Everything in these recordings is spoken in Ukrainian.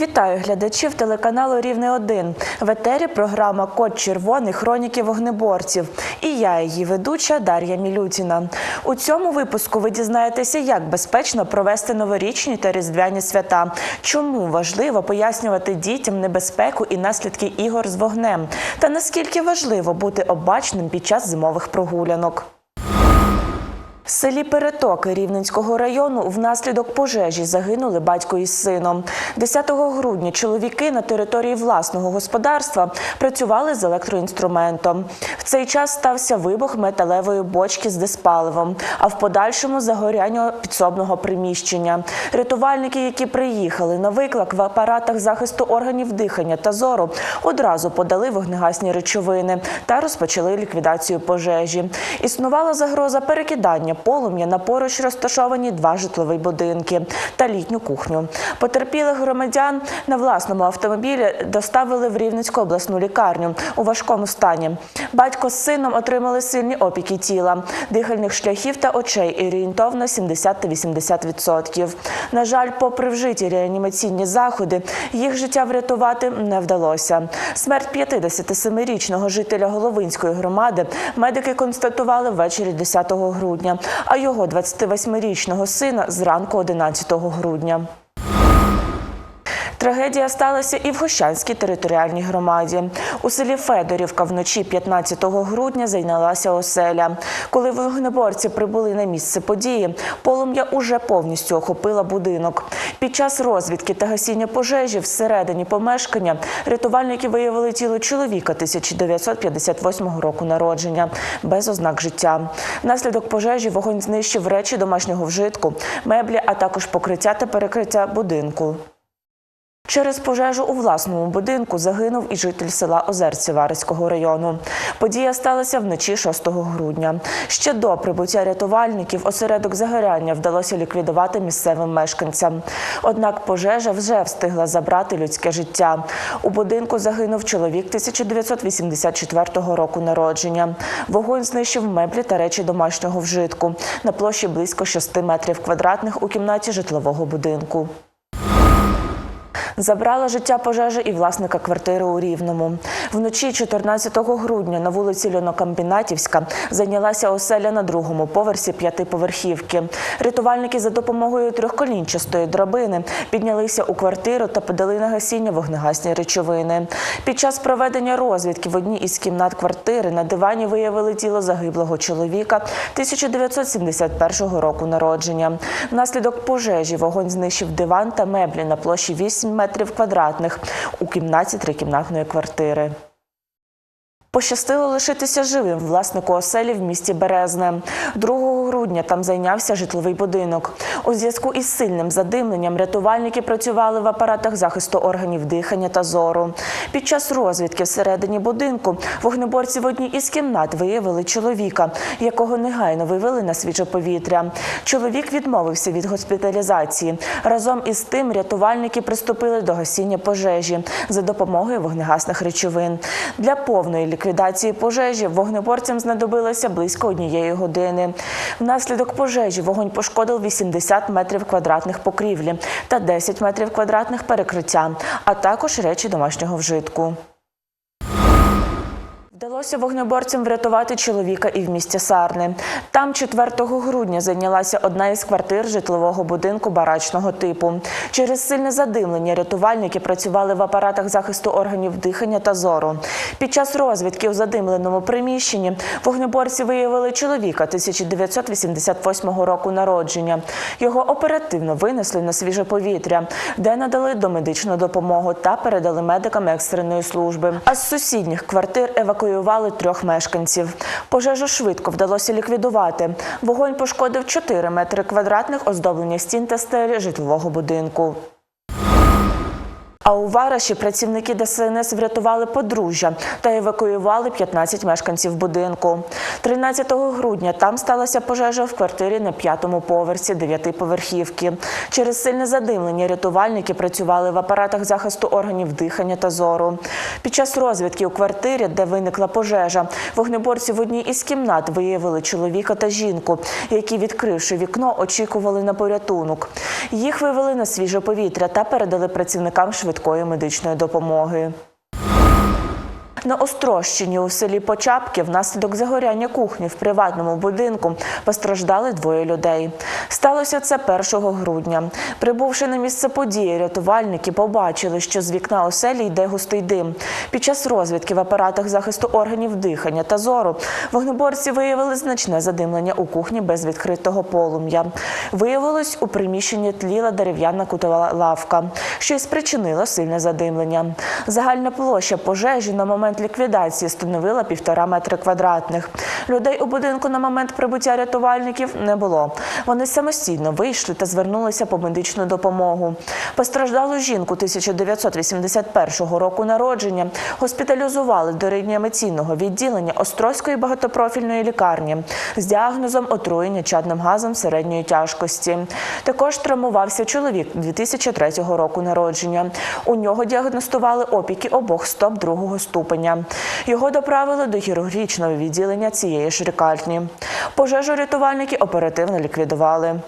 Вітаю глядачів телеканалу Рівне 1 В етері програма Код червоний хроніки вогнеборців. І я, її ведуча Дар'я Мілютіна. У цьому випуску ви дізнаєтеся, як безпечно провести новорічні та різдвяні свята. Чому важливо пояснювати дітям небезпеку і наслідки ігор з вогнем, та наскільки важливо бути обачним під час зимових прогулянок. В селі Перетоки Рівненського району внаслідок пожежі загинули батько із сином. 10 грудня чоловіки на території власного господарства працювали з електроінструментом. В цей час стався вибух металевої бочки з диспаливом, а в подальшому загоряння підсобного приміщення. Рятувальники, які приїхали на виклик в апаратах захисту органів дихання та зору, одразу подали вогнегасні речовини та розпочали ліквідацію пожежі. Існувала загроза перекидання полум'я на поруч розташовані два житлові будинки та літню кухню. Потерпілих громадян на власному автомобілі доставили в Рівненську обласну лікарню у важкому стані. Батько з сином отримали сильні опіки тіла, дихальних шляхів та очей орієнтовно 70 та 80%. На жаль, попри вжиті реанімаційні заходи, їх життя врятувати не вдалося. Смерть 57-річного жителя Головинської громади медики констатували ввечері 10 грудня, а його 28-річного сина зранку 11 грудня. Трагедія сталася і в Гощанській територіальній громаді. У селі Федорівка вночі 15 грудня зайнялася оселя. Коли вогнеборці прибули на місце події, полум'я уже повністю охопила будинок. Під час розвідки та гасіння пожежі всередині помешкання рятувальники виявили тіло чоловіка 1958 року народження без ознак життя. Внаслідок пожежі вогонь знищив речі домашнього вжитку, меблі, а також покриття та перекриття будинку. Через пожежу у власному будинку загинув і житель села Озерці Вареського району. Подія сталася вночі 6 грудня. Ще до прибуття рятувальників осередок загоряння вдалося ліквідувати місцевим мешканцям. Однак пожежа вже встигла забрати людське життя. У будинку загинув чоловік 1984 року народження. Вогонь знищив меблі та речі домашнього вжитку на площі близько 6 метрів квадратних у кімнаті житлового будинку. Забрала життя пожежа і власника квартири у Рівному. Вночі 14 грудня на вулиці Льонокамбінатівська зайнялася оселя на другому поверсі п'ятиповерхівки. Рятувальники за допомогою трьохколінчастої драбини піднялися у квартиру та подали на гасіння вогнегасні речовини. Під час проведення розвідки в одній із кімнат квартири на дивані виявили тіло загиблого чоловіка 1971 року народження. Внаслідок пожежі вогонь знищив диван та меблі на площі 8 метрів квадратних у кімнаті трикімнатної квартири. Пощастило лишитися живим власнику оселі в місті Березне. 2 грудня там зайнявся житловий будинок. У зв'язку із сильним задимленням рятувальники працювали в апаратах захисту органів дихання та зору. Під час розвідки всередині будинку вогнеборці в одній із кімнат виявили чоловіка, якого негайно вивели на свіже повітря. Чоловік відмовився від госпіталізації. Разом із тим рятувальники приступили до гасіння пожежі за допомогою вогнегасних речовин. Для повної ліквідації пожежі вогнеборцям знадобилося близько однієї години. Внаслідок пожежі вогонь пошкодив 80 метрів квадратних покрівлі та 10 метрів квадратних перекриття, а також речі домашнього вжитку. Вдалося вогнеборцям врятувати чоловіка і в місті Сарни. Там 4 грудня зайнялася одна із квартир житлового будинку барачного типу. Через сильне задимлення рятувальники працювали в апаратах захисту органів дихання та зору. Під час розвідки у задимленому приміщенні вогнеборці виявили чоловіка 1988 року народження. Його оперативно винесли на свіже повітря, де надали домедичну допомогу та передали медикам екстреної служби. А з сусідніх квартир евакуювали трьох мешканців. Пожежу швидко вдалося ліквідувати. Вогонь пошкодив 4 метри квадратних оздоблення стін та стелі житлового будинку. А у Вараші працівники ДСНС врятували подружжя та евакуювали 15 мешканців будинку. 13 грудня там сталася пожежа в квартирі на п'ятому поверсі дев'ятиповерхівки. Через сильне задимлення рятувальники працювали в апаратах захисту органів дихання та зору. Під час розвідки у квартирі, де виникла пожежа, вогнеборці в одній із кімнат виявили чоловіка та жінку, які, відкривши вікно, очікували на порятунок. Їх вивели на свіже повітря та передали працівникам швидкої медичної допомоги. На Острощині у селі Почапки внаслідок загоряння кухні в приватному будинку постраждали двоє людей. Сталося це 1 грудня. Прибувши на місце події, рятувальники побачили, що з вікна оселі йде густий дим. Під час розвідки в апаратах захисту органів дихання та зору вогнеборці виявили значне задимлення у кухні без відкритого полум'я. Виявилось, у приміщенні тліла дерев'яна кутова лавка, що й спричинило сильне задимлення. Загальна площа пожежі на момент ліквідації становила півтора метри квадратних. Людей у будинку на момент прибуття рятувальників не було. Вони самостійно вийшли та звернулися по медичну допомогу. Постраждалу жінку 1981 року народження госпіталізували до реанімаційного відділення Острозької багатопрофільної лікарні з діагнозом отруєння чадним газом середньої тяжкості. Також травмувався чоловік 2003 року народження. У нього діагностували опіки обох стоп другого ступеня. Його доправили до хірургічного відділення цієї ж лікарні. Пожежу рятувальники оперативно ліквідували.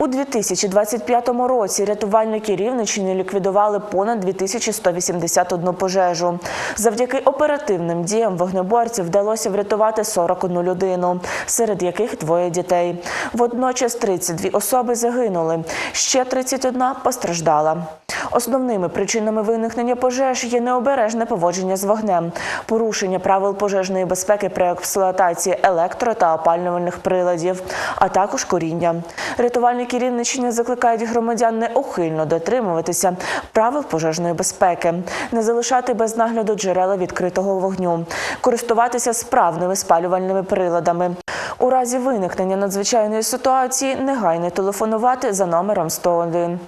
У 2025 році рятувальники Рівненщини ліквідували понад 2181 пожежу. Завдяки оперативним діям вогнеборців вдалося врятувати 41 людину, серед яких двоє дітей. Водночас 32 особи загинули, ще 31 постраждала. Основними причинами виникнення пожеж є необережне поводження з вогнем, порушення правил пожежної безпеки при експлуатації електро та опалювальних приладів, а також коріння. Рятувальники Рівненщини закликають громадян неухильно дотримуватися правил пожежної безпеки, не залишати без нагляду джерела відкритого вогню, користуватися справними спалювальними приладами. У разі виникнення надзвичайної ситуації негайно телефонувати за номером 101.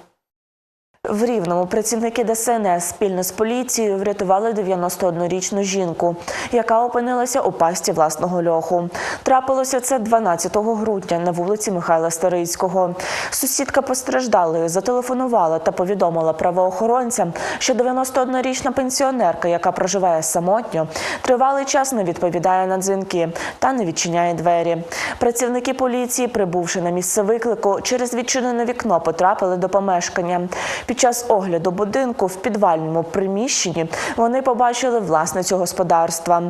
В Рівному працівники ДСНС спільно з поліцією врятували 91-річну жінку, яка опинилася у пасті власного льоху. Трапилося це 12 грудня на вулиці Михайла Старицького. Сусідка постраждалої зателефонувала та повідомила правоохоронцям, що 91-річна пенсіонерка, яка проживає самотньо, тривалий час не відповідає на дзвінки та не відчиняє двері. Працівники поліції, прибувши на місце виклику, через відчинене вікно потрапили до помешкання. Під час огляду будинку в підвальному приміщенні вони побачили власницю господарства.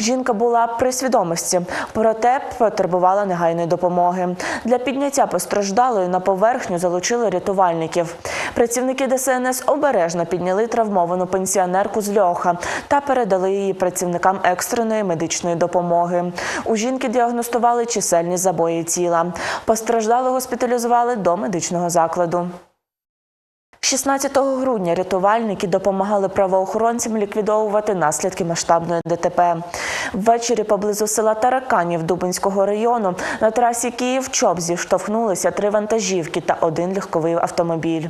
Жінка була при свідомості, проте потребувала негайної допомоги. Для підняття постраждалої на поверхню залучили рятувальників. Працівники ДСНС обережно підняли травмовану пенсіонерку з льоха та передали її працівникам екстреної медичної допомоги. У жінки діагностували чисельні забої тіла. Постраждалу госпіталізували до медичного закладу. 16 грудня рятувальники допомагали правоохоронцям ліквідовувати наслідки масштабної ДТП. Ввечері поблизу села Тараканів Дубинського району на трасі Київ-Чоп зіштовхнулися три вантажівки та один легковий автомобіль.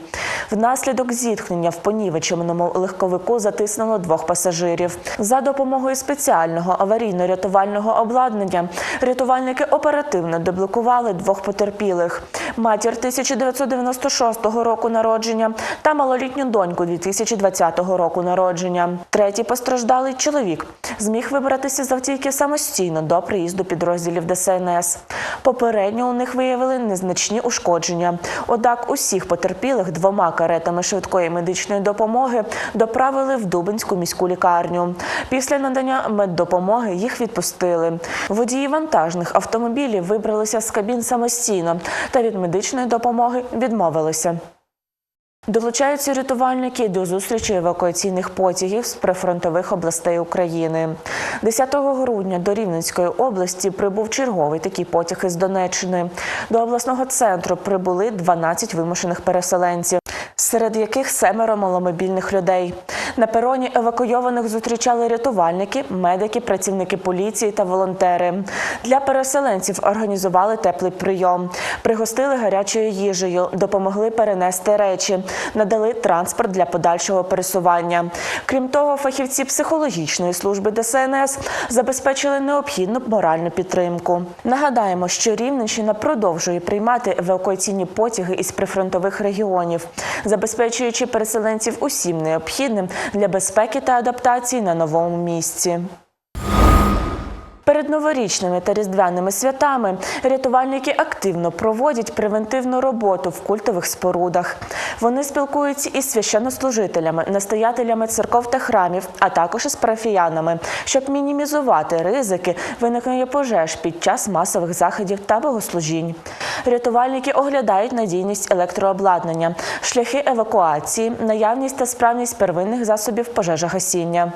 Внаслідок зіткнення в понівеченому легковику затиснуло двох пасажирів. За допомогою спеціального аварійно-рятувального обладнання рятувальники оперативно деблокували двох потерпілих. Матір 1996 року народження та малолітню доньку 2020 року народження. Третій постраждалий чоловік зміг вибратися з автівки самостійно до приїзду підрозділів ДСНС. Попередньо у них виявили незначні ушкодження. Однак усіх потерпілих двома каретами швидкої медичної допомоги доправили в Дубинську міську лікарню. Після надання меддопомоги їх відпустили. Водії вантажних автомобілів вибралися з кабін самостійно та від медичної допомоги відмовилися. Долучаються рятувальники до зустрічі евакуаційних потягів з прифронтових областей України. 10 грудня до Рівненської області прибув черговий такий потяг із Донеччини. До обласного центру прибули 12 вимушених переселенців, серед яких семеро маломобільних людей. На пероні евакуйованих зустрічали рятувальники, медики, працівники поліції та волонтери. Для переселенців організували теплий прийом, пригостили гарячою їжею, допомогли перенести речі, надали транспорт для подальшого пересування. Крім того, фахівці психологічної служби ДСНС забезпечили необхідну моральну підтримку. Нагадаємо, що Рівненщина продовжує приймати евакуаційні потяги із прифронтових регіонів, забезпечуючи переселенців усім необхідним для безпеки та адаптації на новому місці. Перед новорічними та різдвяними святами рятувальники активно проводять превентивну роботу в культових спорудах. Вони спілкуються із священнослужителями, настоятелями церков та храмів, а також із парафіянами, щоб мінімізувати ризики виникнення пожеж під час масових заходів та богослужінь. Рятувальники оглядають надійність електрообладнання, шляхи евакуації, наявність та справність первинних засобів пожежогасіння.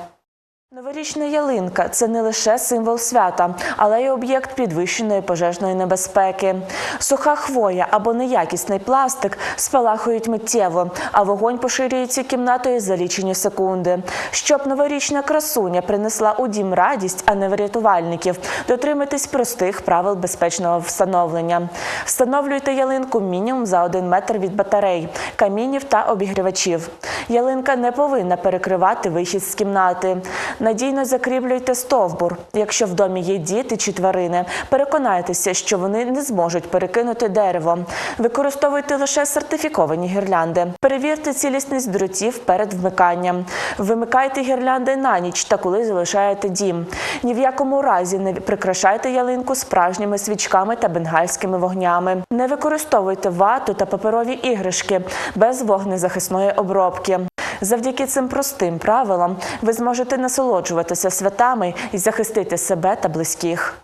Новорічна ялинка це не лише символ свята, але й об'єкт підвищеної пожежної небезпеки. Суха хвоя або неякісний пластик спалахують миттєво, а вогонь поширюється кімнатою за лічені секунди. Щоб новорічна красуня принесла у дім радість, а не врятувальників, дотримуйтесь простих правил безпечного встановлення. Встановлюйте ялинку мінімум за один метр від батарей, камінів та обігрівачів. Ялинка не повинна перекривати вихід з кімнати. Надійно закріплюйте стовбур. Якщо в домі є діти чи тварини, переконайтеся, що вони не зможуть перекинути дерево. Використовуйте лише сертифіковані гірлянди. Перевірте цілісність дротів перед вмиканням. Вимикайте гірлянди на ніч та коли залишаєте дім. Ні в якому разі не прикрашайте ялинку справжніми свічками та бенгальськими вогнями. Не використовуйте вату та паперові іграшки без вогнезахисної обробки. Завдяки цим простим правилам ви зможете насолоджуватися святами і захистити себе та близьких.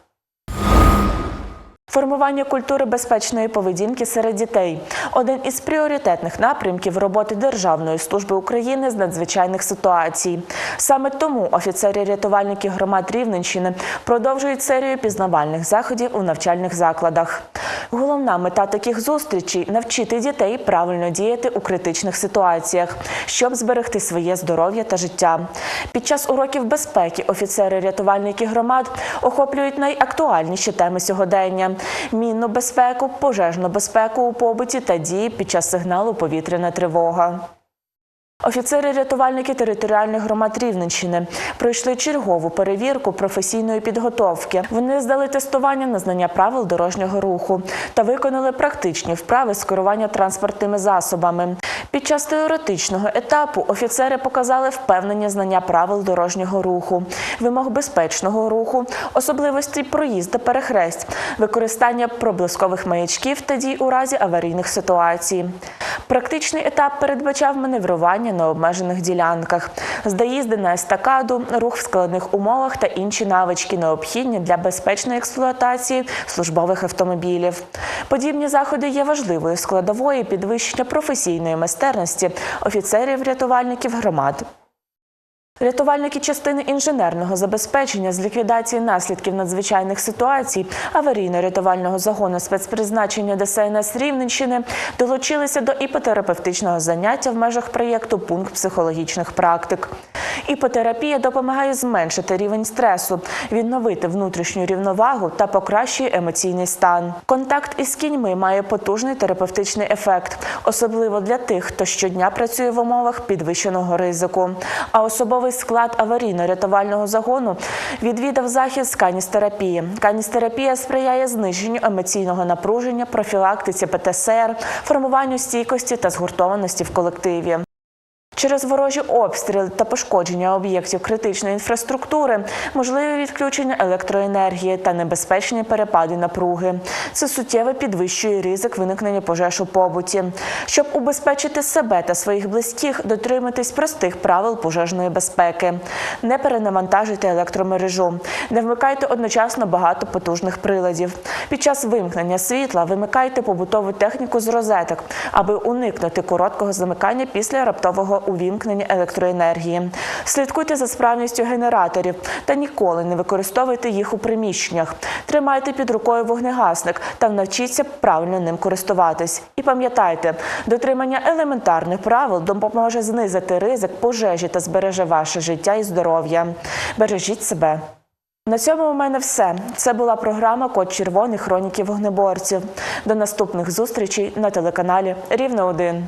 Формування культури безпечної поведінки серед дітей один із пріоритетних напрямків роботи Державної служби України з надзвичайних ситуацій. Саме тому офіцери-рятувальники громад Рівненщини продовжують серію пізнавальних заходів у навчальних закладах. Головна мета таких зустрічей навчити дітей правильно діяти у критичних ситуаціях, щоб зберегти своє здоров'я та життя. Під час уроків безпеки офіцери-рятувальники громад охоплюють найактуальніші теми сьогодення: мінну безпеку, пожежну безпеку у побуті та дії під час сигналу повітряна тривога. Офіцери-рятувальники територіальних громад Рівненщини пройшли чергову перевірку професійної підготовки. Вони здали тестування на знання правил дорожнього руху та виконали практичні вправи з керування транспортними засобами. Під час теоретичного етапу офіцери показали впевнені знання правил дорожнього руху, вимог безпечного руху, особливості проїзду перехресть, використання проблискових маячків та дій у разі аварійних ситуацій. Практичний етап передбачав маневрування на обмежених ділянках, заїзди на естакаду, рух в складних умовах та інші навички, необхідні для безпечної експлуатації службових автомобілів. Подібні заходи є важливою складовою підвищення професійної майстерності офіцерів-рятувальників громад. Рятувальники частини інженерного забезпечення з ліквідації наслідків надзвичайних ситуацій аварійно-рятувального загону спецпризначення ДСНС Рівненщини долучилися до іпотерапевтичного заняття в межах проєкту Пункт психологічних практик. Іпотерапія допомагає зменшити рівень стресу, відновити внутрішню рівновагу та покращує емоційний стан. Контакт із кіньми має потужний терапевтичний ефект, особливо для тих, хто щодня працює в умовах підвищеного ризику. А особовий склад аварійно-рятувального загону відвідав захід з каністерапії. Каністерапія сприяє зниженню емоційного напруження, профілактиці ПТСР, формуванню стійкості та згуртованості в колективі. Через ворожі обстріли та пошкодження об'єктів критичної інфраструктури, можливі відключення електроенергії та небезпечні перепади напруги. Це суттєво підвищує ризик виникнення пожеж у побуті. Щоб убезпечити себе та своїх близьких, дотримуйтесь простих правил пожежної безпеки. Не перенавантажуйте електромережу, не вмикайте одночасно багато потужних приладів. Під час вимкнення світла вимикайте побутову техніку з розеток, аби уникнути короткого замикання після раптового увімкнення електроенергії. Слідкуйте за справністю генераторів та ніколи не використовуйте їх у приміщеннях. Тримайте під рукою вогнегасник та навчіться правильно ним користуватись. І пам'ятайте, дотримання елементарних правил допоможе знизити ризик пожежі та збереже ваше життя і здоров'я. Бережіть себе. На цьому у мене все. Це була програма Код червоний хроніки вогнеборців. До наступних зустрічей на телеканалі Рівне 1